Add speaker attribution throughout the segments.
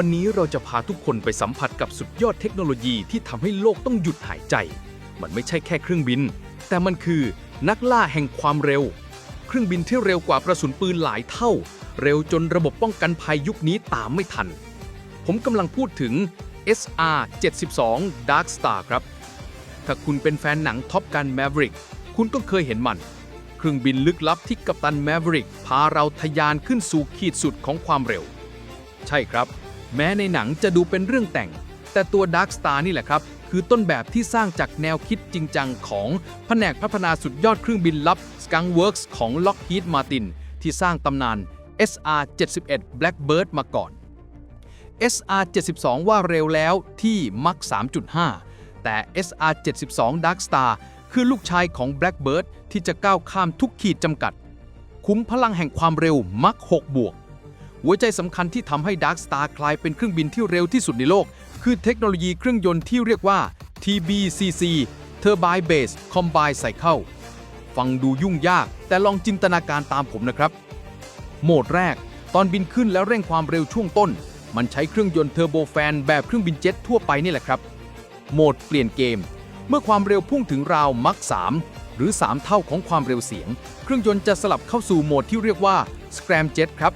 Speaker 1: วันนี้เราจะพาทุกคนไปสัมผัสกับสุดยอดเทคโนโลยีที่ทำให้โลกต้องหยุดหายใจ มันไม่ใช่แค่เครื่องบิน แต่มันคือนักล่าแห่งความเร็ว เครื่องบินที่เร็วกว่ากระสุนปืนหลายเท่า เร็วจนระบบป้องกันภัยยุคนี้ตามไม่ทัน ผมกำลังพูดถึง SR-72 Dark Star ครับ ถ้าคุณเป็นแฟนหนังท็อปกัน Maverick คุณต้องเคยเห็นมัน เครื่องบินลึกลับที่กัปตัน Maverick พาเราทะยานขึ้นสู่ขีดสุดของความเร็ว ใช่ครับ แม้ในหนังจะดูเป็นเรื่องแต่ง แต่ตัว Dark Star นี่แหละครับ คือต้นแบบที่สร้างจากแนวคิดจริงจังของแผนกพัฒนาสุดยอดเครื่องบินลับ Skunk Works ของ Lockheed Martin ที่สร้างตำนาน SR-71 Blackbird มาก่อน SR-72 ว่าเร็วแล้วที่มัก 3.5 แต่ SR-72 Dark Star คือลูกชายของ Blackbird ที่จะก้าวข้ามทุกขีดจำกัด คุ้มพลังแห่งความเร็วมัก 6 บวก หัวใจสำคัญที่ทำให้ Dark Star กลายเป็นเครื่องบินที่เร็วที่สุดในโลก คือเทคโนโลยีเครื่องยนต์ที่เรียกว่า TBCC Turbine Base Combined Cycle ฟังดูยุ่งยากแต่ลองจินตนาการตามผมนะครับ โหมดแรก ตอนบินขึ้นแล้วเร่งความเร็วช่วงต้น มันใช้เครื่องยนต์เทอร์โบแฟนแบบเครื่องบินเจ็ตทั่วไปนี่แหละครับ โหมดเปลี่ยนเกม เมื่อความเร็วพุ่งถึงราวมัก3หรือ 3 เท่าของความเร็วเสียง เครื่องยนต์จะสลับเข้าสู่โหมดที่เรียกว่า Scram Jet ครับ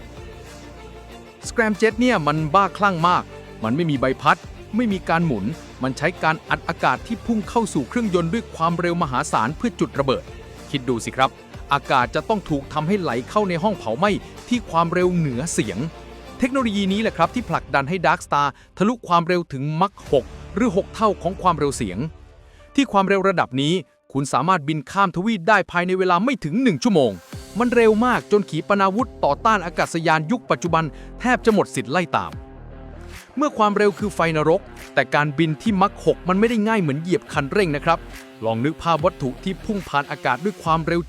Speaker 1: Scram Jet เนี่ยมันบ้าคลั่งมาก มันไม่มีใบพัด ไม่มีการหมุน มันใช้การอัดอากาศที่พุ่งเข้าสู่เครื่องยนต์ด้วยความเร็วมหาศาลเพื่อจุดระเบิด คิดดูสิครับ อากาศจะต้องถูกทำให้ไหลเข้าในห้องเผาไหม้ที่ความเร็วเหนือเสียง เทคโนโลยีนี้แหละครับที่ผลักดันให้ Dark Star ทะลุความเร็วถึงมัก6หรือ 6 เท่าของความเร็วเสียง ที่ความเร็วระดับนี้ คุณสามารถบินข้ามทวีปได้ภายในเวลาไม่ถึง 1 ชั่วโมง มันเร็วมากจนขีปนาวุธต่อต้านอากาศยานยุคปัจจุบันแทบจะหมดสิทธิ์ไล่ตาม เมื่อความเร็วคือไฟนรก แต่การบินที่มัก6มันไม่ได้ง่ายเหมือนเหยียบคันเร่งนะครับ ลองนึกภาพวัตถุที่พุ่งผ่านอากาศด้วยความเร็ว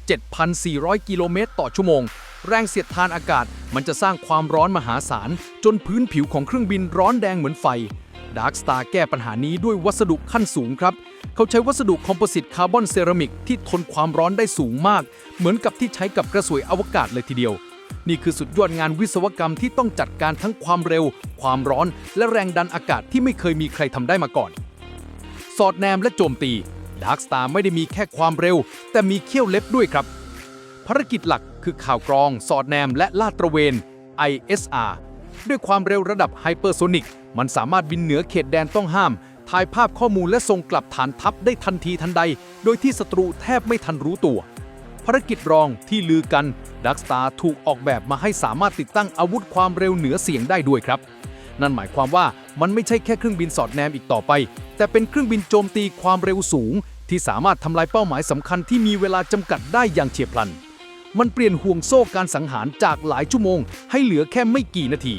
Speaker 1: 7,400 กิโลเมตรต่อชั่วโมง แรงเสียดทานอากาศมันจะสร้างความร้อนมหาศาล จนพื้นผิวของเครื่องบินร้อนแดงเหมือนไฟ Dark Star แก้ปัญหานี้ด้วยวัสดุขั้นสูงครับ เขาใช้วัสดุคอมโพสิตคาร์บอนเซรามิกที่ทนความร้อนได้สูงมาก เหมือนกับที่ใช้กับกระสวยอวกาศเลยทีเดียว นี่คือสุดยอดงานวิศวกรรมที่ต้องจัดการทั้งความเร็ว ความร้อน และแรงดันอากาศที่ไม่เคยมีใครทำได้มาก่อน สอดแนมและโจมตี Dark Star ไม่ได้มีแค่ความเร็ว แต่มีเขี้ยวเล็บด้วยครับ ภารกิจหลักคือข่าวกรอง สอดแนมและลาดตระเวน ISR ด้วยความเร็วระดับไฮเปอร์โซนิกมันสามารถบินเหนือเขตแดนต้องห้าม ถ่ายภาพข้อมูลและส่งกลับฐานทัพได้ทันทีทันใด โดยที่ศัตรูแทบไม่ทันรู้ตัว ภารกิจรองที่ลือกันดักสตาร์ถูกออกแบบมาให้สามารถติดตั้งอาวุธความเร็วเหนือเสียงได้ด้วยครับ นั่นหมายความว่ามันไม่ใช่แค่เครื่องบินสอดแนมอีกต่อไป แต่เป็นเครื่องบินโจมตีความเร็วสูง ที่สามารถทำลายเป้าหมายสำคัญที่มีเวลาจำกัดได้อย่างเฉียบพลัน มันเปลี่ยนห่วงโซ่การสังหารจากหลายชั่วโมง ให้เหลือแค่ไม่กี่นาที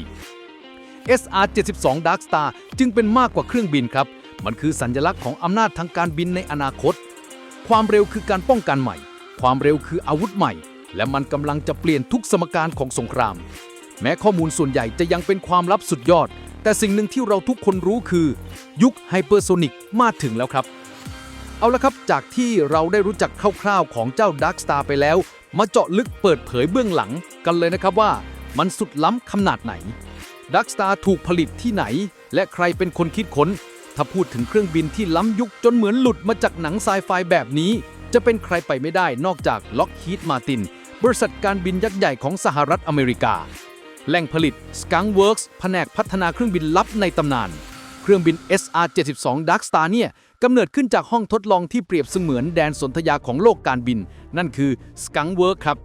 Speaker 1: SR-72 Dark Star จึงเป็นมากกว่าเครื่องบินครับ มันคือสัญลักษณ์ของอำนาจทางการบินในอนาคต ความเร็วคือการป้องกันใหม่ ความเร็วคืออาวุธใหม่ และมันกำลังจะเปลี่ยนทุกสมการของสงคราม แม้ข้อมูลส่วนใหญ่จะยังเป็นความลับสุดยอด แต่สิ่งหนึ่งที่เราทุกคนรู้คือ ยุคไฮเปอร์โซนิกมาถึงแล้วครับ เอาละครับ จากที่เราได้รู้จักคร่าวๆของเจ้า Dark Star ไปแล้ว มาเจาะลึกเปิดเผยเบื้องหลังกันเลยนะครับว่ามันสุดล้ำขนาดไหน Dark Star ถูกผลิตที่ไหน และใครเป็นคนคิดค้น ถ้าพูดถึงเครื่องบินที่ล้ำยุคจนเหมือนหลุดมาจากหนังไซไฟแบบนี้ จะเป็นใครไปไม่ได้นอกจาก Lockheed Martin บริษัทการบินยักษ์ใหญ่ของสหรัฐอเมริกา แหล่งผลิต Skunk Works แผนกพัฒนาเครื่องบินลับในตำนาน เครื่องบิน SR-72 Dark Star เนี่ย กำเนิดขึ้นจากห้องทดลองที่เปรียบเสมือนแดนสนธยาของโลกการบิน นั่นคือ Skunk Works ครับ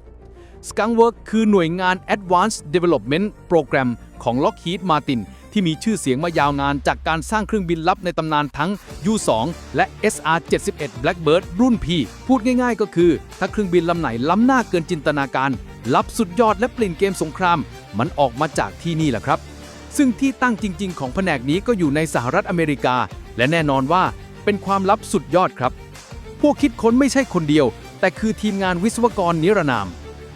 Speaker 1: Skunk Works คือหน่วยงาน Advanced Development Program ของ Lockheed Martin ที่มีชื่อเสียงมายาวนานจากการสร้างเครื่องบินลับในตำนานทั้ง U-2 และ SR-71 Blackbird รุ่น P พูดง่ายๆ ก็คือ ถ้าเครื่องบินลำไหนล้ำหน้าเกินจินตนาการ ลับสุดยอดและเปลี่ยนเกมสงคราม มันออกมาจากที่นี่แหละครับ ซึ่งที่ตั้งจริง ๆ ของแผนกนี้ก็อยู่ในสหรัฐอเมริกา และแน่นอนว่า เป็นความลับสุดยอดครับ พวกคิดค้นไม่ใช่คนเดียว แต่คือทีมงานวิศวกรนิรนาม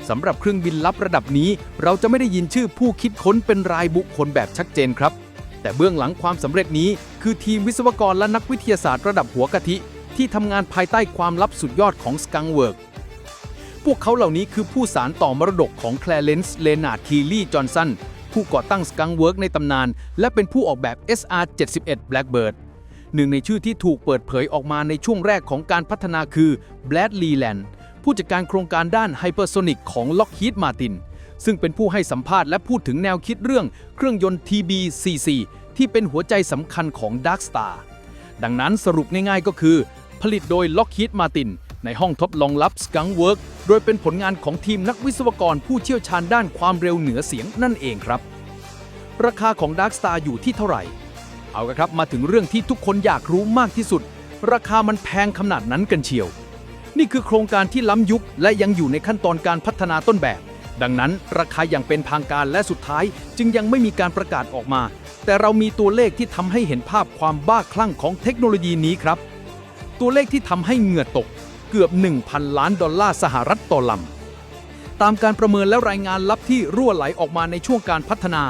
Speaker 1: สำหรับเครื่องบินลับระดับนี้ เราจะไม่ได้ยินชื่อผู้คิดค้นเป็นรายบุคคลแบบชัดเจนครับ แต่เบื้องหลังความสำเร็จนี้ คือทีมวิศวกรและนักวิทยาศาสตร์ระดับหัวกะทิ ที่ทำงานภายใต้ความลับสุดยอดของ Skunk Works พวกเขาเหล่านี้คือผู้สารต่อมรดกของแคลเรนซ์เลนาร์ดคีลีจอห์นสัน
Speaker 2: ผู้ก่อตั้ง Skunk Work ในตำนาน และเป็นผู้ออกแบบ SR-71 Blackbird หนึ่งในชื่อที่ถูกเปิดเผยออกมาในช่วงแรกของการพัฒนาคือ Bradley Land ผู้จัดการโครงการด้าน Hypersonic ของ Lockheed Martin ซึ่งเป็นผู้ให้สัมภาษณ์และพูดถึงแนวคิดเรื่องเครื่องยนต์ TB44 ที่เป็นหัวใจสำคัญของ Dark Star ดังนั้นสรุปง่ายๆก็คือ ผลิตโดย Lockheed Martin ในห้องทดลองลับ Skunk Work โดยเป็นผลงานของทีมนักวิศวกรผู้เชี่ยวชาญด้านความเร็วเหนือเสียงนั่นเองครับ ราคาของ Dark Star อยู่ที่เท่าไหร่ เอาละครับมาถึงเรื่องที่ทุกคนอยากรู้มากที่สุด ราคามันแพงขนาดนั้นกันเชียว นี่คือโครงการที่ล้ำยุคและยังอยู่ในขั้นตอนการพัฒนาต้นแบบ ดังนั้นราคาอย่างเป็นทางการและสุดท้ายจึงยังไม่มีการประกาศออกมา แต่เรามีตัวเลขที่ทำให้เห็นภาพความบ้าคลั่งของเทคโนโลยีนี้ครับ ตัวเลขที่ทำให้เหงื่อตกเกือบ 1,000 ล้านดอลลาร์สหรัฐต่อลำตามการประเมินและรายงานลับที่รั่วไหลออกมาในช่วงการพัฒนา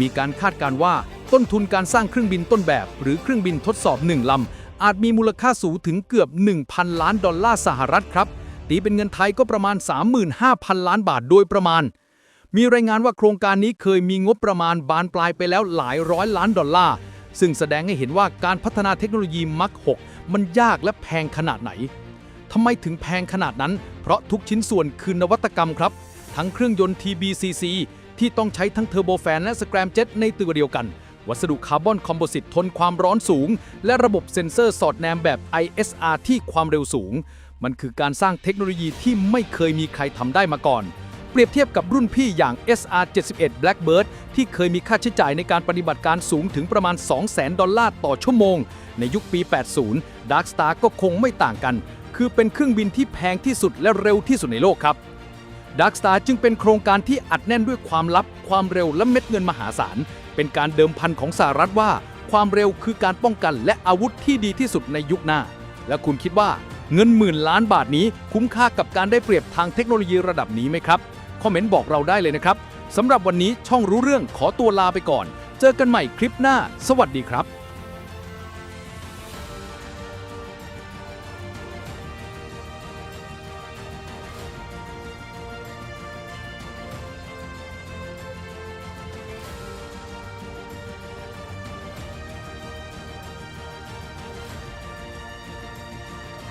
Speaker 2: มีการคาดการณ์ว่า ต้นทุนการสร้างเครื่องบินต้นแบบ หรือเครื่องบินทดสอบ 1 ลำ อาจมีมูลค่าสูงถึงเกือบ 1,000 ล้านดอลลาร์สหรัฐครับ ตีเป็นเงินไทยก็ประมาณ 35,000 ล้านบาทโดยประมาณ มีรายงานว่าโครงการนี้เคยมีงบประมาณบานปลายไปแล้วหลายร้อยล้านดอลลาร์ ซึ่งแสดงให้เห็นว่าการพัฒนาเทคโนโลยีมัก6มันยากและแพงขนาดไหนทำไมถึงแพงขนาดนั้น เพราะทุกชิ้นส่วนคือนวัตกรรมครับ ทั้งเครื่องยนต์ TBCC ที่ต้องใช้ทั้งเทอร์โบแฟนและสแกรมเจ็ตในตัวเดียวกัน วัสดุคาร์บอนคอมโพสิตทนความร้อนสูง และระบบเซ็นเซอร์สอดแนมแบบ ISR ที่ความเร็วสูง มันคือการสร้างเทคโนโลยีที่ไม่เคยมีใครทำได้มาก่อน เปรียบเทียบกับรุ่นพี่อย่าง SR-71 Blackbird ที่เคยมีค่าใช้จ่ายในการปฏิบัติการสูงถึงประมาณ 200,000 ดอลลาร์ต่อชั่วโมง ในยุคปี 80 Darkstar ก็คงไม่ต่างกัน คือเป็นเครื่องบินที่แพงที่สุดและเร็วที่สุดในโลกครับ Darkstar จึงเป็นโครงการที่อัดแน่นด้วยความลับ ความเร็วและเม็ดเงินมหาศาล เป็นการเดิมพันของสหรัฐว่า ความเร็วคือการป้องกันและอาวุธที่ดีที่สุดในยุคหน้า และคุณคิดว่าเงินหมื่นล้านบาทนี้คุ้มค่ากับการได้เปรียบทางเทคโนโลยีระดับนี้ไหมครับ คอมเมนต์บอกเราได้เลยนะครับสำหรับวันนี้ช่องรู้เรื่องขอตัวลาไปก่อน เจอกันใหม่คลิปหน้า สวัสดีครับ